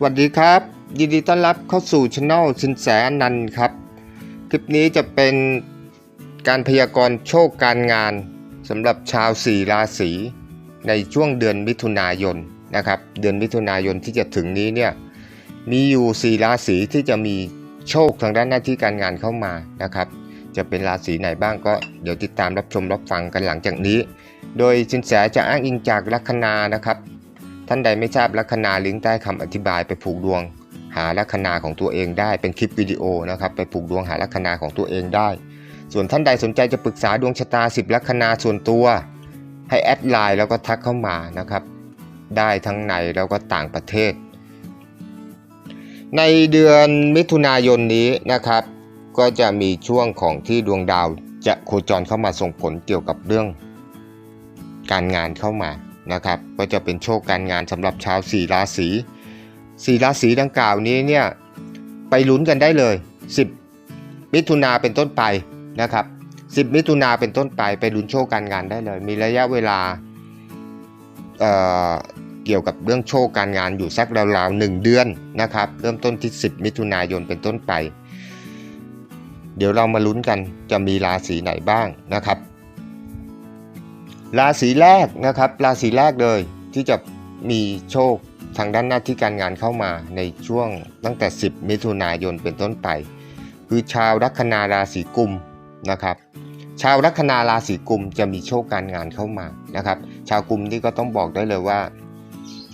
สวัสดีครับ ยินดีต้อนรับเข้าสู่ช anel สินแสอนันต์ครับ คลิปนี้จะเป็นการพยากรณ์โชคการงานสำหรับชาวสี่ราศีในช่วงเดือนมิถุนายนนะครับ เดือนมิถุนายนที่จะถึงนี้เนี่ยมีอยู่สี่ราศีที่จะมีโชคทางด้านหน้าที่การงานเข้ามานะครับ จะเป็นราศีไหนบ้างก็เดี๋ยวติดตามรับชมรับฟังกันหลังจากนี้ โดยสินแสจะอ้างอิงจากลัคนานะครับ ท่านใดไม่ทราบลัคนาลิงก์ใต้คำอธิบายไปผูกดวง หาลัคนาของตัวเองได้เป็นคลิปวิดีโอนะครับ ไปผูกดวงหาลัคนาของตัวเองได้ ส่วนท่านใดสนใจจะปรึกษาดวงชะตา 10 ลัคนาส่วนตัว ให้แอดไลน์แล้วก็ทักเข้ามานะครับ ได้ทั้งในแล้วก็ต่างประเทศ ในเดือนมิถุนายนนี้นะครับ ก็จะมีช่วงของที่ดวงดาวจะโคจรเข้ามาส่งผลเกี่ยวกับเรื่อง การงานเข้ามา นะครับก็จะเป็นโชคการงานสำหรับชาวสี่ราศีสี่ราศีดังกล่าวนี้เนี่ยไปลุ้นกันได้เลย 10 มิถุนาเป็นต้นไปนะครับ10 มิถุนาเป็นต้นไปไปลุ้นโชคการงานได้เลย มีระยะเวลาเเกี่ยวกับเรื่องโชคการงานอยู่สักราวๆ1เดือนนะครับเริ่มต้นที่ 10 มิถุนายนเป็นต้นไป เดี๋ยวเรามาลุ้นกันจะมีราศีไหนบ้างนะครับ ราศีแรกนะครับราศีแรกเลยที่จะมีโชคทางด้านหน้าที่การงานเข้ามาในช่วงตั้งแต่ 10 มิถุนายนเป็นต้นไป คือชาวลัคนาราศีกุมนะครับ ชาวลัคนาราศีกุมจะมีโชคการงานเข้ามานะครับ ชาวกุมนี่ก็ต้องบอกได้เลยว่า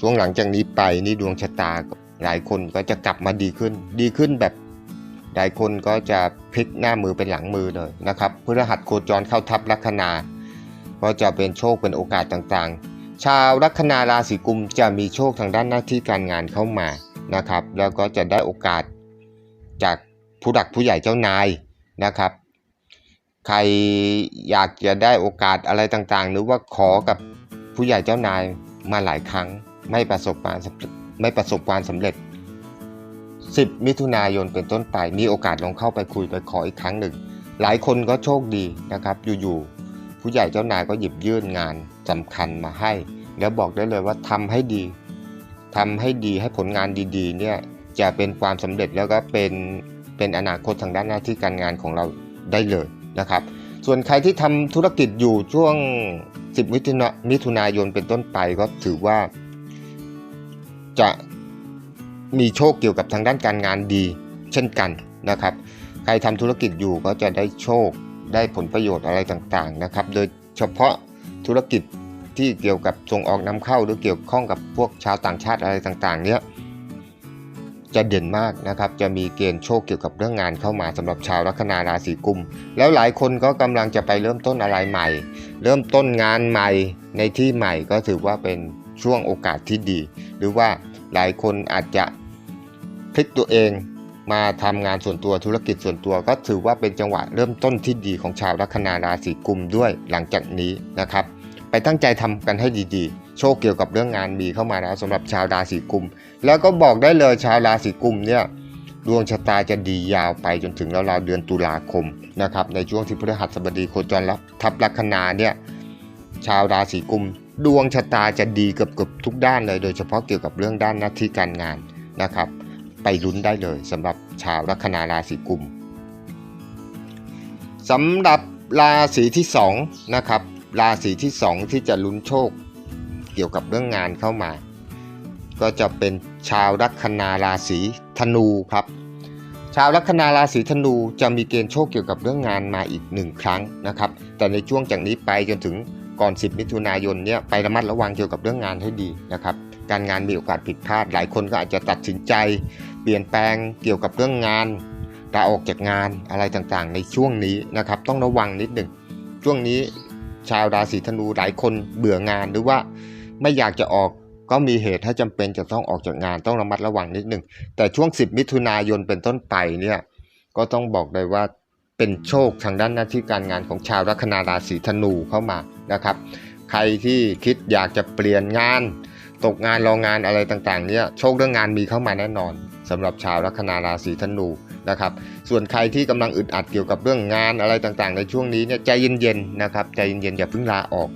ช่วงหลังจากนี้ไปนี่ดวงชะตาหลายคนก็จะกลับมาดีขึ้น ดีขึ้นแบบหลายคนก็จะพลิกหน้ามือเป็นหลังมือเลยนะครับพฤหัสโคจรเข้าทับลัคนา ก็จะเป็นโชคเป็นโอกาสต่างๆ ชาวลัคนาราศีกุมจะมีโชคทางด้านหน้าที่การงานเข้ามานะครับ แล้วก็จะได้โอกาสจากผู้หลักผู้ใหญ่เจ้านายนะครับ ใครอยากจะได้โอกาสอะไรต่างๆ หรือว่าขอกับผู้ใหญ่เจ้านายมาหลายครั้งไม่ประสบความสำเร็จไม่ประสบความสำเร็จ 10 มิถุนายนเป็นต้นไปมีโอกาสลองเข้าไปคุยไปขออีกครั้งหนึ่ง หลายคนก็โชคดีนะครับอยู่ๆ ผู้ใหญ่เจ้านายก็หยิบยื่นงานสำคัญมาให้ แล้วบอกได้เลยว่าทำให้ดีทำให้ดีให้ผลงานดีๆ เนี่ยจะเป็นความสำเร็จแล้วก็เป็นเป็นอนาคตทางด้านหน้าที่การงานของเราได้เลยนะครับ ส่วนใครที่ทำธุรกิจอยู่ช่วง 10 มิถุนามิถุนายนเป็นต้นไปก็ถือว่า จะมีโชคเกี่ยวกับทางด้านการงานดี เช่นกันนะครับ ใครทำธุรกิจอยู่ก็จะได้โชค ได้ผลประโยชน์อะไรต่างๆนะครับ โดยเฉพาะธุรกิจที่เกี่ยวกับส่งออกนำเข้าหรือเกี่ยวข้องกับพวกชาวต่างชาติอะไรต่างๆ เนี้ยจะเด่นมากนะครับ จะมีเกณฑ์โชคเกี่ยวกับเรื่องงานเข้ามาสำหรับชาวลัคนาราศีกุม แล้วหลายคนก็กำลังจะไปเริ่มต้นอะไรใหม่ เริ่มต้นงานใหม่ในที่ใหม่ก็ถือว่าเป็นช่วงโอกาสที่ดี หรือว่าหลายคนอาจจะพลิกตัวเอง มาทำงานส่วนตัวธุรกิจส่วนตัวก็ถือว่าเป็นจังหวะเริ่มต้นที่ดีของชาวลัคนาราศีกุมด้วยหลังจากนี้นะครับ ไปตั้งใจทำกันให้ดีๆ โชคเกี่ยวกับเรื่องงานมีเข้ามาแล้วสำหรับชาวราศีกุม แล้วก็บอกได้เลยชาวราศีกุมเนี่ยดวงชะตาจะดียาวไปจนถึงราวๆเดือนตุลาคมนะครับในช่วงที่พฤหัสบดีโคจรรับทับลัคนาเนี่ยชาวราศีกุม ดวงชะตาจะดีเกือบๆทุกด้านเลย โดยเฉพาะเกี่ยวกับเรื่องด้านหน้าที่การงานนะครับ ไปลุ้นได้เลยสำหรับชาวลัคนาราศีกุมสำหรับราศีที่2นะครับราศีที่ 2 ที่จะลุ้นโชค เกี่ยวกับเรื่องงานเข้ามา ก็จะเป็นชาวลัคนาราศีธนูครับชาวลัคนาราศีธนูจะมีเกณฑ์โชคเกี่ยวกับเรื่องงานมาอีกหนึ่งครั้งนะครับ แต่ในช่วงจากนี้ไปจนถึงก่อน 10 มิถุนายนเนี่ยไประมัดระวังเกี่ยวกับเรื่องงานให้ดีนะครับ การงานมีโอกาสผิดพลาดหลายคนก็อาจจะตัดสินใจ เปลี่ยนแปลงเกี่ยวกับเรื่องงานลาออกจากงานอะไรต่างๆ ในช่วงนี้นะครับ ต้องระวังนิดหนึ่งช่วงนี้ชาวราศีธนูหลายคนเบื่องานหรือว่าไม่อยากจะออกก็มีเหตุให้จำเป็นจะต้องออกจากงานต้องระมัดระวังนิดหนึ่งแต่ช่วง 10 มิถุนายนเป็นต้นไปเนี่ยก็ต้องบอกเลยว่าเป็นโชคทางด้านหน้าที่การงานของชาวลัคนาราศีธนูเข้ามานะครับ ใครที่คิดอยากจะเปลี่ยนงาน ตกงานรองงานอะไรต่างๆเนี่ยโชคเรื่องงานมีเข้ามาแน่นอน สำหรับชาวลัคนาราศีธนูนะครับ ส่วนใครที่กำลังอึดอัดเกี่ยวกับเรื่องงานอะไรต่างๆ ในช่วงนี้เนี่ยใจเย็นๆนะครับใจเย็นๆอย่าเพิ่งลาออก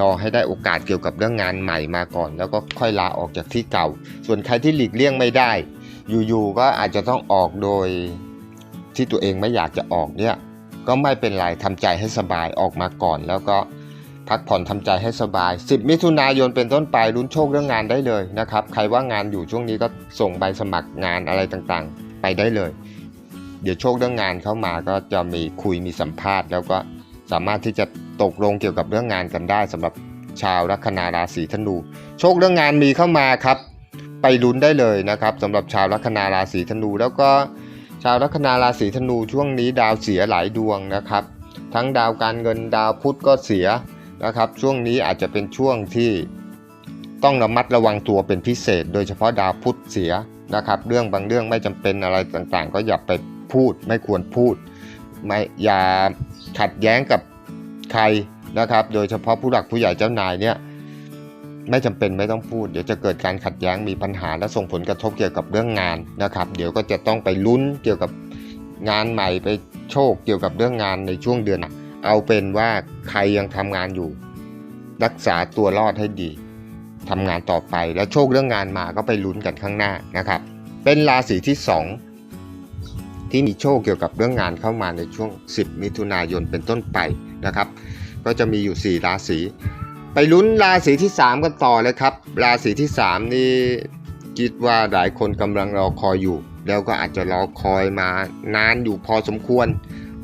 รอให้ได้โอกาสเกี่ยวกับเรื่องงานใหม่มาก่อน แล้วก็ค่อยลาออกจากที่เก่า ส่วนใครที่หลีกเลี่ยงไม่ได้ อยู่ๆก็อาจจะต้องออกโดยที่ตัวเองไม่อยากจะออกเนี่ยก็ไม่เป็นไรทำใจให้สบายออกมาก่อนแล้วก็ พักผ่อนทำใจให้สบาย 10 มิถุนายนเป็นต้นไปลุ้นโชคเรื่องงานได้เลยนะครับ ใครว่างานอยู่ช่วงนี้ก็ส่งใบสมัครงานอะไรต่างๆ ไปได้เลย เดี๋ยวโชคเรื่องงานเข้ามาก็จะมีคุยมีสัมภาษณ์ แล้วก็สามารถที่จะตกลงเกี่ยวกับเรื่องงานกันได้สำหรับชาวลัคนาราศีธนู โชคเรื่องงานมีเข้ามาครับ ไปลุ้นได้เลยนะครับสำหรับชาวลัคนาราศีธนู แล้วก็ชาวลัคนาราศีธนูช่วงนี้ดาวเสียหลายดวงนะครับ ทั้งดาวการเงินดาวพุธก็เสีย นะครับช่วงนี้อาจจะเป็นช่วงที่ต้องระมัดระวังตัวเป็นพิเศษ โดยเฉพาะดาวพุธเสียนะครับ เรื่องบางเรื่องไม่จำเป็นอะไรต่างๆ ก็อย่าไปพูดไม่ควรพูดไม่อย่าขัดแย้งกับใครนะครับ โดยเฉพาะผู้หลักผู้ใหญ่เจ้านายเนี่ยไม่จำเป็นไม่ต้องพูด เดี๋ยวจะเกิดการขัดแย้งมีปัญหาและส่งผลกระทบเกี่ยวกับเรื่องงานนะครับ เดี๋ยวก็จะต้องไปลุ้นเกี่ยวกับงานใหม่ไปโชคเกี่ยวกับเรื่องงานในช่วงเดือน เอาเป็นว่าใครยังทำงานอยู่ รักษาตัวรอดให้ดีทำงานต่อไป แล้วโชคเรื่องงานมาก็ไปลุ้นกันข้างหน้านะครับ เป็นราศีที่ 2 ที่มีโชคเกี่ยวกับเรื่องงานเข้ามาในช่วง 10 มิถุนายนเป็นต้นไปนะครับ ก็จะมีอยู่ 4 ราศีไปลุ้นราศีที่ 3 กันต่อเลยครับ ราศีที่ 3 นี่คิดว่าหลายคนกำลังรอคอยอยู่ แล้วก็อาจจะรอคอยมานานอยู่พอสมควร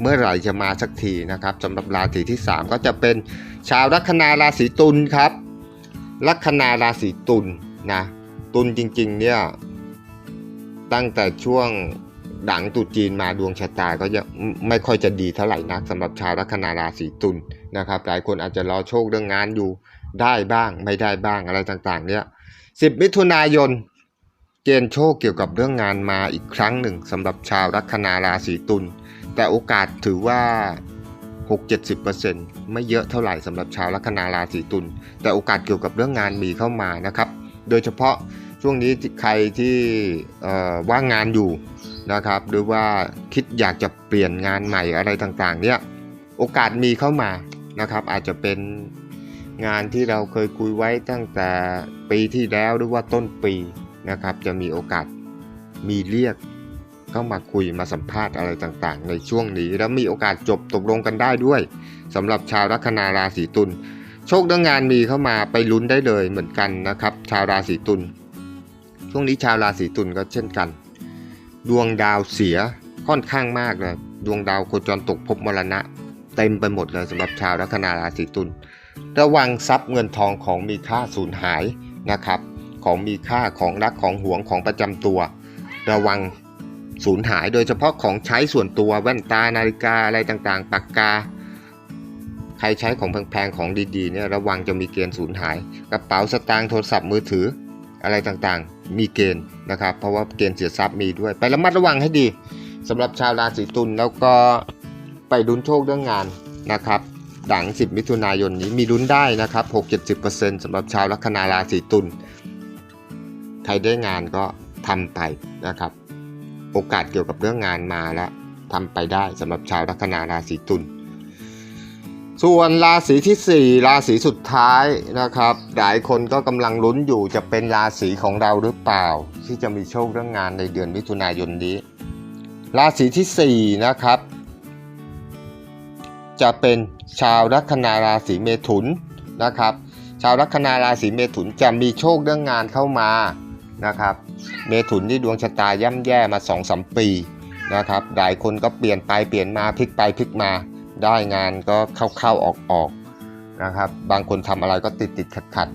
เมื่อไหร่จะมาสักทีนะครับสำหรับราศีที่ 3 ก็จะเป็นชาวลัคนาราศีตุลครับลัคนาราศีตุลนะตุลจริงๆเนี่ยตั้งแต่ช่วงดังตุจีนมาดวงชะตาก็ยังไม่ค่อยจะดีเท่าไหร่นักสำหรับชาวลัคนาราศีตุลนะครับหลายคนอาจจะรอโชคเรื่องงานอยู่ได้บ้างไม่ได้บ้างอะไรต่างๆ เนี่ย10มิถุนายนเกณฑ์โชคเกี่ยวกับเรื่องงานมาอีกครั้งหนึ่งสำหรับชาวลัคนาราศีตุล แต่โอกาสถือว่า 6-70%ไม่เยอะเท่าไหร่สำหรับชาวลัคนาราศีตุลแต่โอกาสเกี่ยวกับเรื่องงานมีเข้ามานะครับ โดยเฉพาะช่วงนี้ใครที่ว่างงานอยู่นะครับ หรือว่าคิดอยากจะเปลี่ยนงานใหม่อะไรต่างๆ เนี่ยโอกาสมีเข้ามานะครับ อาจจะเป็นงานที่เราเคยคุยไว้ตั้งแต่ปีที่แล้วหรือว่าต้นปีนะครับ จะมีโอกาสมีเรียก ก็มาคุยมาสัมภาษณ์อะไรต่างๆ ในช่วงนี้ แล้วมีโอกาสจบตกลงกันได้ด้วยสำหรับชาวลัคนาราศีตุลโชคเรื่องงานมีเข้ามาไปลุ้นได้เลยเหมือนกันนะครับ ชาวราศีตุลช่วงนี้ชาวราศีตุลก็เช่นกัน ดวงดาวเสียค่อนข้างมากเลยดวงดาวโคจรตกภพมรณะ เต็มไปหมดเลยสำหรับชาวลัคนาราศีตุลระวังทรัพย์เงินทองของมีค่าสูญหายนะครับ ของมีค่าของรักของหวงของประจำตัว ระวัง สูญหายโดยเฉพาะของใช้ส่วนตัวแว่นตานาฬิกาอะไรต่างๆปากกา ใครใช้ของแพงๆของดีๆเนี่ยระวังจะมีเกณฑ์สูญหาย กระเป๋าสตางค์โทรศัพท์มือถืออะไรต่างๆ มีเกณฑ์นะครับ เพราะว่าเกณฑ์เสียทรัพย์มีด้วย ไประมัดระวังให้ดีสำหรับชาวราศีตุลแล้วก็ไปลุ้นโชคเรื่องงานนะครับดัง 10 มิถุนายนนี้มีลุ้นได้นะครับ 6-70%สำหรับชาวลัคนาราศีตุล ใครได้งานก็ทำไปนะครับ โอกาสเกี่ยวกับเรื่องงานมาแล้วทำไปได้สำหรับชาวลัคนาราศีตุลส่วนราศีที่ 4 ราศีสุดท้ายนะครับ หลายคนก็กำลังลุ้นอยู่จะเป็นราศีของเราหรือเปล่า ที่จะมีโชคเรื่องงานในเดือนมิถุนายนนี้ ราศีที่ 4 นะครับ จะเป็นชาวลัคนาราศีเมถุนนะครับ ชาวลัคนาราศีเมถุนจะมีโชคเรื่องงานเข้ามา นะครับเมถุนที่ดวงชะตาย่ำแย่มา2อสปีนะครับหลายคนก็เปลี่ยนไปเปลี่ยนมาพลิกไปพลิกมาได้งานก็เข้าๆออกๆนะครับบางคนทำอะไรก็ติดติดขัดขัด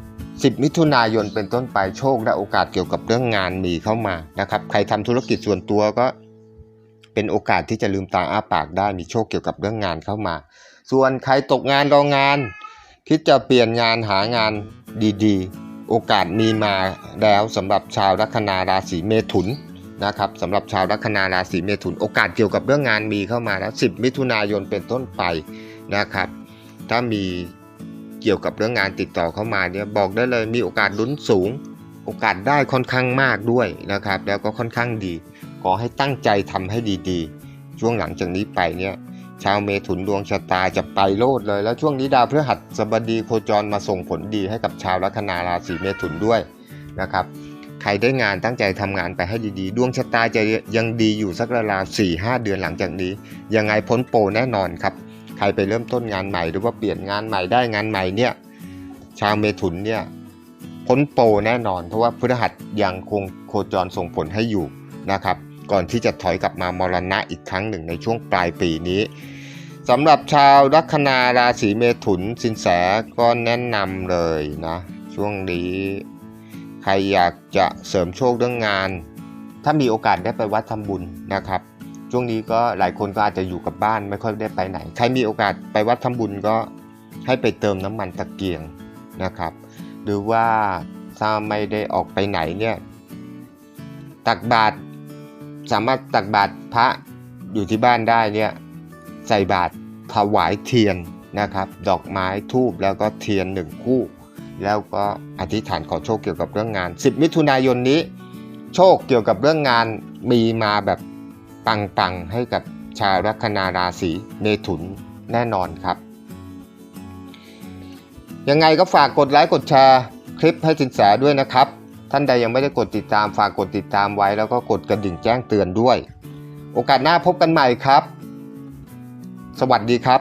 10 มิถุนายนเป็นต้นไปโชคและโอกาสเกี่ยวกับเรื่องงานมีเข้ามานะครับใครทำธุรกิจส่วนตัวก็เป็นโอกาสที่จะลืมตาอ้าปากได้มีโชคเกี่ยวกับเรื่องงานเข้ามา ส่วนใครตกงานรองงาน คิดจะเปลี่ยนงานหางานดีๆ โอกาสมีมาแล้วสำหรับชาวลัคนาราศีเมถุนนะครับสำหรับชาวลัคนาราศีเมถุน โอกาสเกี่ยวกับเรื่องงานมีเข้ามาแล้ว 10 มิถุนายนเป็นต้นไปนะครับ ถ้ามีเกี่ยวกับเรื่องงานติดต่อเข้ามาเนี่ยบอกได้เลยมีโอกาสลุ้นสูง โอกาสได้ค่อนข้างมากด้วยนะครับ แล้วก็ค่อนข้างดี ขอให้ตั้งใจทำให้ดีๆ ช่วงหลังจากนี้ไปเนี่ย ชาวเมถุนดวงชะตาจะไปโลดเลย แล้วช่วงนี้ดาวพฤหัสบดีโคจรมาส่งผลดีให้กับชาวลัคนาราศีเมถุนด้วยนะครับ ใครได้งานตั้งใจทำงานไปให้ดีๆ ดวงชะตาจะยังดีอยู่สักราวสี่ห้าเดือนหลังจากนี้ ยังไงพ้นโปรแน่นอนครับ ใครไปเริ่มต้นงานใหม่หรือว่าเปลี่ยนงานใหม่ได้งานใหม่เนี่ยชาวเมถุนเนี่ยพ้นโปรแน่นอน เพราะว่าพฤหัสยังคงโคจรส่งผลให้อยู่นะครับ ก่อนที่จะถอยกลับมามรณะอีกครั้งหนึ่งในช่วงปลายปีนี้สำหรับชาวลัคนาราศีเมถุนสินแสก็แนะนำเลยนะช่วงนี้ใครอยากจะเสริมโชคเรื่องงาน ถ้ามีโอกาสได้ไปวัดทำบุญนะครับ ช่วงนี้ก็หลายคนก็อาจจะอยู่กับบ้านไม่ค่อยได้ไปไหน ใครมีโอกาสไปวัดทำบุญก็ให้ไปเติมน้ำมันตะเกียงนะครับ หรือว่าถ้าไม่ได้ออกไปไหนเนี่ยตักบาตร สามารถตักบาตรพระอยู่ที่บ้านได้เนี่ยใส่บาตรถวายเทียนนะครับ ดอกไม้ทูบแล้วก็เทียนหนึ่งคู่ แล้วก็อธิษฐานขอโชคเกี่ยวกับเรื่องงาน 10 มิถุนายนนี้ โชคเกี่ยวกับเรื่องงานมีมาแบบปังๆให้กับชาวลัคนาราศีเมถุนแน่นอนครับ ยังไงก็ฝากกดไลค์กดแชร์คลิปให้สินแสด้วยนะครับ ท่านใดยังไม่ได้กดติดตามฝากกดติดตามไว้ แล้วก็กดกระดิ่งแจ้งเตือนด้วย โอกาสหน้าพบกันใหม่ครับ สวัสดีครับ